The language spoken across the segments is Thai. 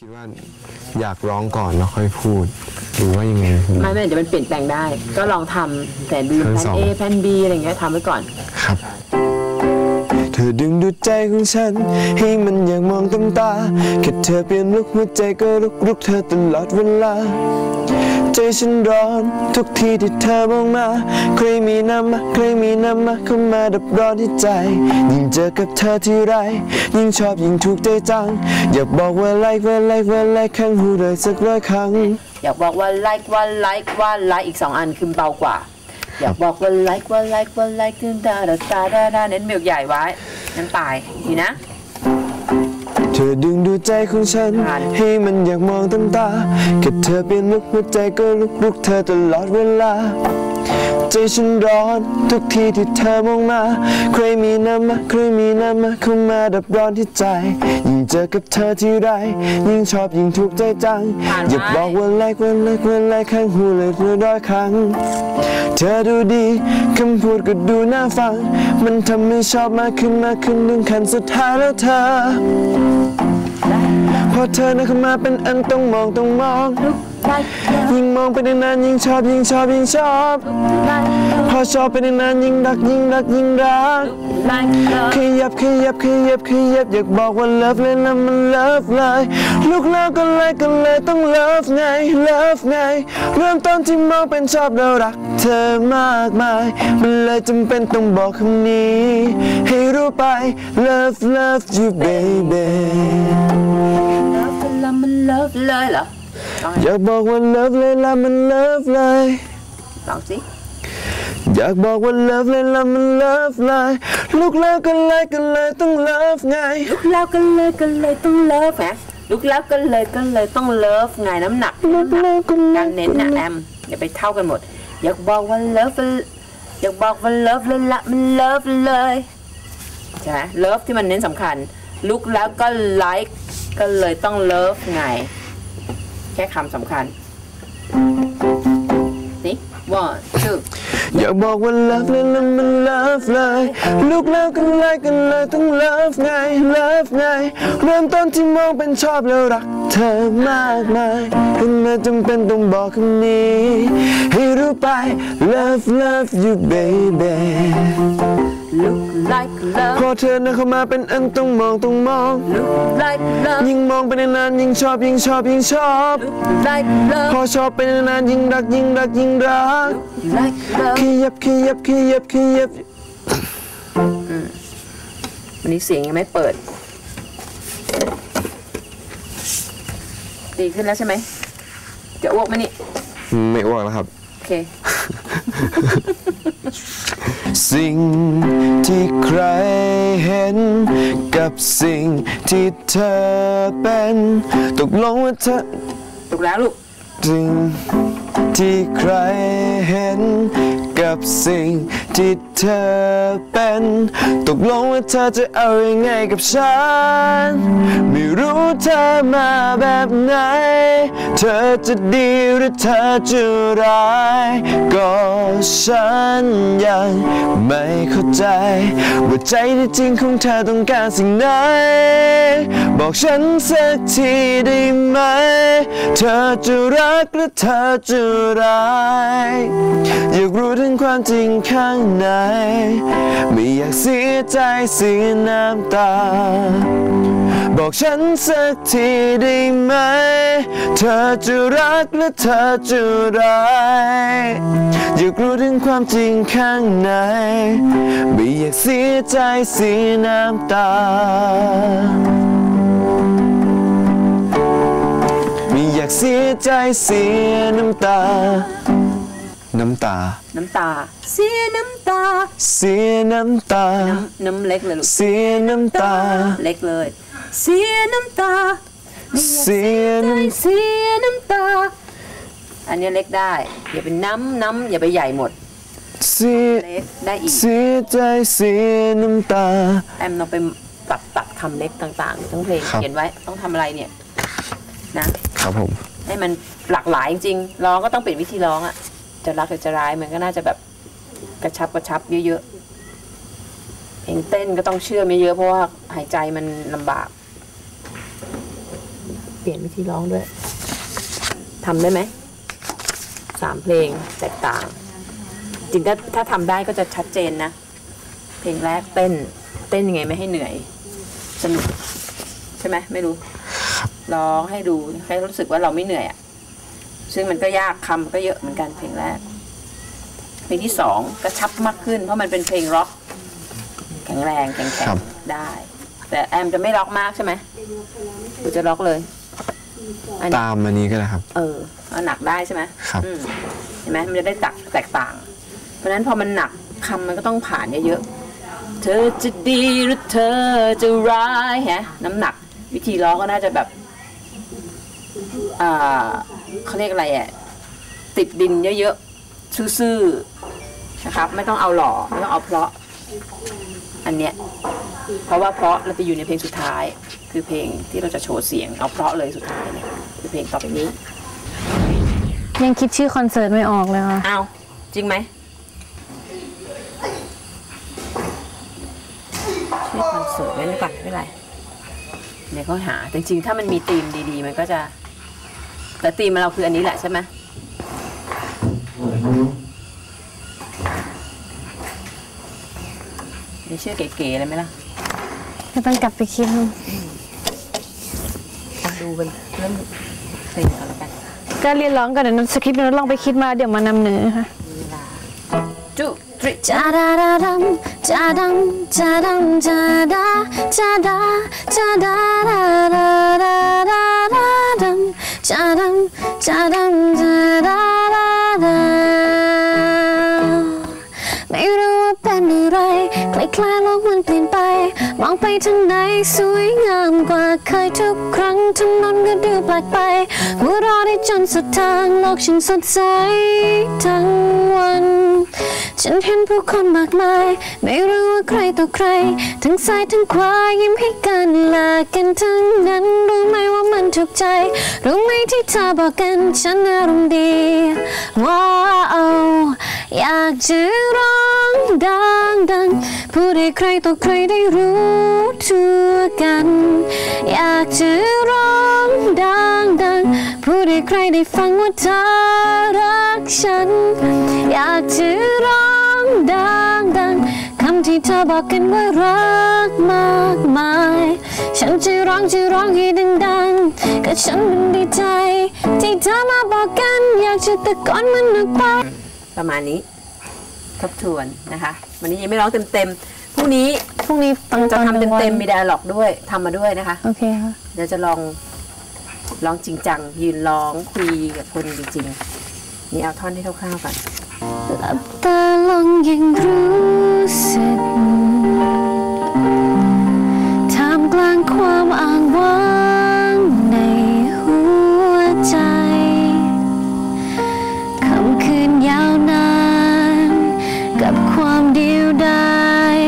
คิดว่าอยากร้องก่อนแล้วค่อยพูดหรือว่ายังไงไม่ไม่เดี๋ยวมันเปลี่ยนแปลงได้ ก็ลองทำแต่ลืมทั้แพงนสอง A แพน B อะไรอย่างเงี้ยทำไว้ก่อน ครับ เธอดึงดูดใจของฉัน ให้มันอยากมองเต็มตาแค่เธอเปลี่ยนลุกหัวใจก็ลุกลุกเธอตลอดเวลา ใจฉันร้อน ทุกทีที่เธอมองมาใครมีน้ำมาใครมีน้ำมาเข้ามาดับร้อนที่ใจ ยิ่งเจอกับเธอที่ไร ยิ่งชอบยิ่งถูกใจจัง อยากบอกว่า like ว่า like ว่า like ข้งหูเลยสักร้อยครั้ง อยากบอกว่า like ว่า like ว่า like อีกสองอันคือเบากว่า อยากบอกว่า like ว่า like ว่า like ขึ้นดาดาดาดาเน้นเมลใหญ่ไว้น้ำตายดีนะ เธอดึงดูใจของฉันผ่านให้มันอยากมองเต็มตาแค่เธอเปลี่ยนลุกหัวใจก็ลุกลุกเธอตลอดเวลา ใจฉันร้อนทุกทีที่เธอมองมา ใครมีน้ำมาใครมีน้ำมาเข้ามาดับร้อนที่ใจ ยิ่งเจอกับเธอที่ไร ยิ่งชอบยิ่งถูกใจจังผ่านไหมอยากบอกว่า like ว่า like ว่า like ข้างหูเลยเธอร้อยครั้ง เธอดูดีคำพูดก็ดูน่าฟัง มันทำให้ชอบมากขึ้นมากขึ้นถึงขั้นสุดท้ายแล้วเธอ พอเธอนะเข้ามาเป็นอันต้องมองต้องมอง like ยิ่งมองไปนานยิ่งชอบยิ่งชอบยิ่งชอบ พอชอบไปนานยิ่งรักยิ่งรักยิ่งรักขยับขยับขยับขยับอยากบอกว่าเลิฟเลยนะมันเลิฟเลยลูกแล้วก็เลยก็เลยต้องเลิฟไงเลิฟไงเริ่มต้นที่มองเป็นชอบแล้วรักเธอมากมายมันเลยจำเป็นต้องบอกคำนี้ ให้รู้ไป love love you baby love แล้วมัน love เลยเหรอ ลองอยากบอกว่าเลิฟเลยละมันเลิฟเลยลองสิอยากบอกว่าเลิฟเลยละมันเลิฟเลยลูกแล้วก็เลยก็เลยต้องเลิฟไงลุกแล้วก็เลยก็เลยต้อง love แหมลุกแล้วก็เลยก็เลยต้อง love ไงน้ำหนักลูกแล้วก็เลยการเน้นนะแอมอย่าไปเท่ากันหมด อยากบอกว่า love อยากบอกว่า love เลยละมัน love เลยใช่ไหม love ที่มันเน้นสำคัญลุกแล้วก็ like ก็เลยต้อง love ไง แค่คำสำคัญนี่ one two อยากบอกว่าเลิฟเลยละมันเลิฟเลยลูกแล้วก็เลยก็เลยต้องเลิฟไงเลิฟไงเริ่มต้นที่มองเป็นชอบแล้วรักเธอมากมายทำไมจำเป็นต้องบอกคำนี้ ให้รู้ไป love love you baby look like love พอเธอนะเข้ามาเป็นอันต้องมองต้องมอง look like love ยิ่งมองไปนานๆยิ่งชอบยิ่งชอบยิ่งชอบ like พ love อชอบไปนานๆยิ่งรักยิ่งรักยิ่งรัก like love ขยับขยับขยับขยับวันนี้เสียงยังไม่เปิด ดีขึ้นแล้วใช่ไหมจะอ้วกไหมนี่ ไม่อ้วกแล้วครับ โอเค สิ่งที่ใครเห็น กับสิ่งที่เธอเป็น ตกลงว่าเธอถูกแล้วลูก สิ่งที่ใครเห็น กับสิ่งที่เธอเป็น ตกลงว่าเธอจะเอาอยังไงกับฉัน ไม่รู้เธอมาแบบไหน เธอจะดีหรือเธอจะร้าย ก็ฉันยังไม่เข้าใจ ว่าใจที่จริงของเธอต้องการสิ่งไหน บอกฉันสักทีได้ไหม เธอจะรักหรือเธอจะร้าย อยากรู้งความจริงข้างในไม่อยากเสียใจเสียน้ำตา บอกฉันสักทีได้ไหม เธอจะรักหรือเธอจะร้ายอยากรู้ถึงความจริงข้างในไม่อยากเสียใจเสียน้ำตาไม่อยากเสียใจเสียน้ำตา น้ำตา น้ำตา เสียน้ำตา เสียน้ำตา น้ำน้ำเล็กเลยลูก เสียน้ำตา เล็กเลย เสียน้ำตา เสียน้ำเสียน้ำตา อันนี้เล็กได้ อย่าเป็นน้ำน้ำอย่าไปใหญ่หมด เสียเล็กได้อีก เสียใจเสียน้ำตา แอมต้องไปตัดตัดคำเล็กต่างๆ ทั้งเพลงครับเขียนไว้ต้องทำอะไรเนี่ย นะ ครับผม ให้มันหลากหลายจริงๆร้องก็ต้องเปลี่ยนวิธีร้องอะ จะรักหรือจะร้ายมันก็น่าจะแบบกระชับกระชับเยอะๆเพลงเต้นก็ต้องเชื่อมเยอะเพราะว่าหายใจมันลำบาก เปลี่ยนวิธีร้องด้วยทำได้ไหมสามเพลงแตกต่าง จริงถ้าถ้าทำได้ก็จะชัดเจนนะ เพลงแรกเต้น เต้นยังไงไม่ให้เหนื่อยสนุกใช่ไหมไม่รู้ร้องให้ดูให้รู้สึกว่าเราไม่เหนื่อยอะ ซึ่งมันก็ยากคำก็เยอะเหมือนกันเพลงแรก เพลงที่สองกระชับมากขึ้น เพราะมันเป็นเพลงร็อก แข็งแรงแข็งแข็ครังบได้ แต่แอมจะไม่ร็อกมากใช่ไหมกูจะร็อกเลยอันนี้ตามอันนี้ก็ได้ครับ เออเอาหนักได้ใช่ไหมครับ อืมเห็นไหมมันจะได้ตักแตกต่าง เพราะฉะนั้นพอมันหนักคำมันก็ต้องผ่านเยอะๆเธอจะดีหรือเธอจะร้ายฮะน้ำหนัก วิธีร้องก็น่าจะแบบอ่า เขาเรียกอะไรอะติดดินเยอะๆซื่อๆนะครับไม่ต้องเอาหล่อไม่ต้องเอาเพราะอันเนี้ยเพราะว่าเพราะเราจะอยู่ในเพลงสุดท้าย คือเพลงที่เราจะโชว์เสียงเอาเพราะเลยสุดท้ายเนี่ยคือเพลงต่อไปนี้ ยังคิดชื่อคอนเสิร์ตไม่ออกเลยค่ะอ้าวจริงไหมชื่อคอนเสิร์ตไว้เลยก่อนไม่เป็นไรเดี๋ยวเขาหาจริงๆ ถ้ามันมีธีมดีๆ มันก็จะ แต่ธีมเราคืออันนี้แหละใช่ไหมมีชื่อเก๋ๆเลยไหมล่ะก็ต้องกลับไปคิดอะดูเป็นเริ่มเพลงก่อนแล้วกันก็เรียนร้องก่อนเดี๋ยวสคริปต์เดี๋ยวลองไปคิดมาเดี๋ยวมานำเหนือค่ะจุทริจาดาดาดัมจาดัมจาดัมจาดาจาดาจาดาดาดาดาดาดาดั จาดัมจาดัมจาดาดาดาไม่รู้ว่าเป็นอะไรคล้ายๆโลกมันเปลี่ยนไป มองไปทางไหนสวยงามกว่าเคยทุกครั้งถนนก็ดูแปลกไปหัวเรอได้จนสุดทางโลกฉันสดใสทั้งวันฉันเห็นผู้คนมากมาย ไม่รู้ว่าใครต่อใคร ทั้งซ้ายทั้งขวายิ้มให้กันลกกันทั้งนั้น รู้ไหมว่ามันถูกใจ รู้ไหมที่เธอบอกกันฉันอารมณ์ดี ว้าวอยากจะร้องดังดังๆพูดให้ใครต่อใครได้รู้ทั่วกัน อยากจะร้องดังดังๆพูดให้ใครได้ฟังว่าเธอรักฉัน อยากจะ ที่เธอบอกกันว่ารักมากมาย ฉันจะร้องจะร้องให้ดังๆก็ฉันมันดีใจ ที่เธอมาบอกกันอยากจะตะโกนมันออกไปประมาณนี้ทบทวนนะคะ วันนี้ยังไม่ร้องเต็มๆพรุ่งนี้พรุ่งนี้ฟังจะตอนทำกลางวันเต็มๆมีไดอะล็อกด้วยทำมาด้วยนะคะ โอเคค่ะเดี๋ยวจะลองร้องจริงจังยืนร้องคุยกับคนจริงๆนี่เอาท่อนที่คร่าวๆก่อน หลับตาลงยังรู้สึกท่ามกลางความอ้างว้างในหัวใจคำคืนยาวนานกับความเดียวดาย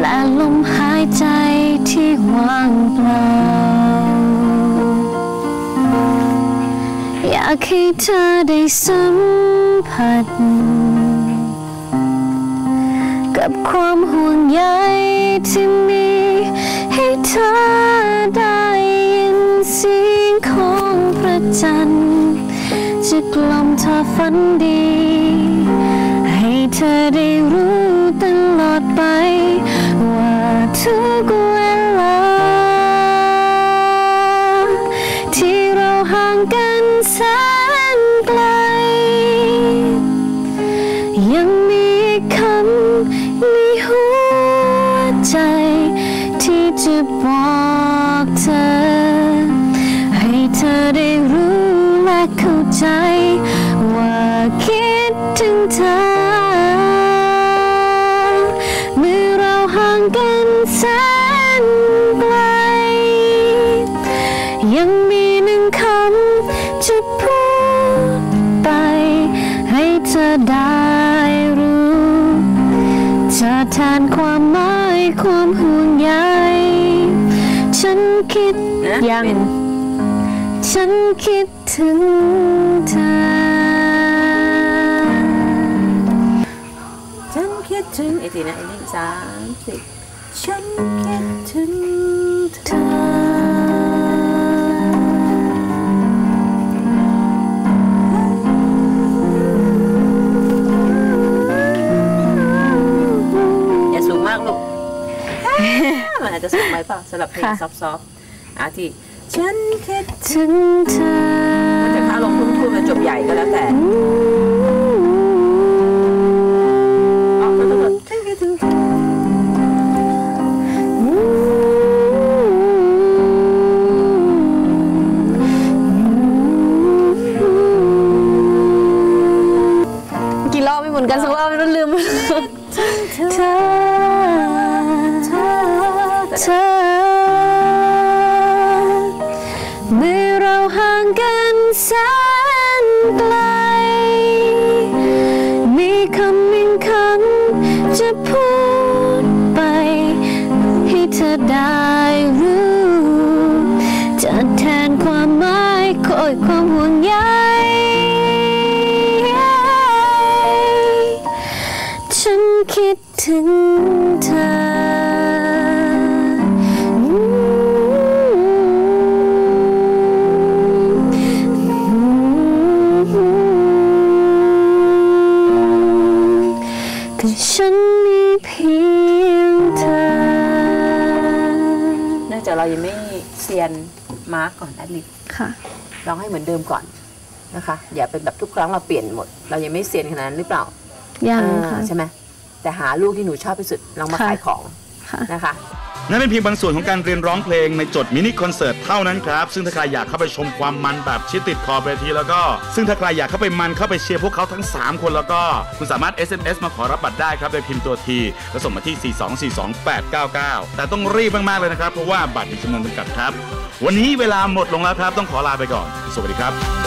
และลมหายใจที่ว่างเปล่าอยากให้เธอได้สัมผั สกับความห่วงใยที่มีให้เธอได้ยินเสียงของพระจันทร์จะกล่อมเธอฝันังฉันคิดถึงเธอ ฉันคิดถึงไอ้ทีนะไอ้นี่สามสิบฉันคิดถึงเธอ อย่าสูงมากลูก มันอาจจะสูงไปเปล่าสำหรับเพลงซอฟต์ๆอะที่ ฉันคิดถึงเธอมันจะเข้าลงทุ่มๆแล้วจบใหญ่ก็แล้วแต่อ๋อโทษโทษโทษฉันคิดถึงเธอกี่รอบไม่เหมือนกันสักรอบไม่รู้ลืมเธอเธอายคอยความห่วงใยฉันคิดถึงเธอก็ฉันมีเพียงเธอ เนื่องจากเรายังไม่เซียนมาร์กก่อนแอดลิปค่ะ ลองให้เหมือนเดิมก่อนนะคะ อย่าเป็นแบบทุกครั้งเราเปลี่ยนหมด เรายังไม่เซียนขนาดนั้นหรือเปล่ายังอ่าค่ะใช่ไหมแต่หาลูกที่หนูชอบที่สุดลองมาค่ะขายของค่ะนะคะนั่นเป็นเพียงบางส่วนของการเรียนร้องเพลงในจดมินิคอนเสิร์ตเท่านั้นครับ ซึ่งถ้าใครอยากเข้าไปชมความมันแบบชิดติดขอบเวทีแล้วก็ ซึ่งถ้าใครอยากเข้าไปมันเข้าไปเชียร์พวกเขาทั้ง 3 คนแล้วก็ คุณสามารถ SMS มาขอรับบัตรได้ครับ โดยพิมพ์ตัวทีแล้วส่งมาที่ 4242899 แต่ต้องรีบมาก ๆ เลยนะครับ เพราะว่าบัตรมีจำนวนจำกัดครับ วันนี้เวลาหมดลงแล้วครับ ต้องขอลาไปก่อน สวัสดีครับ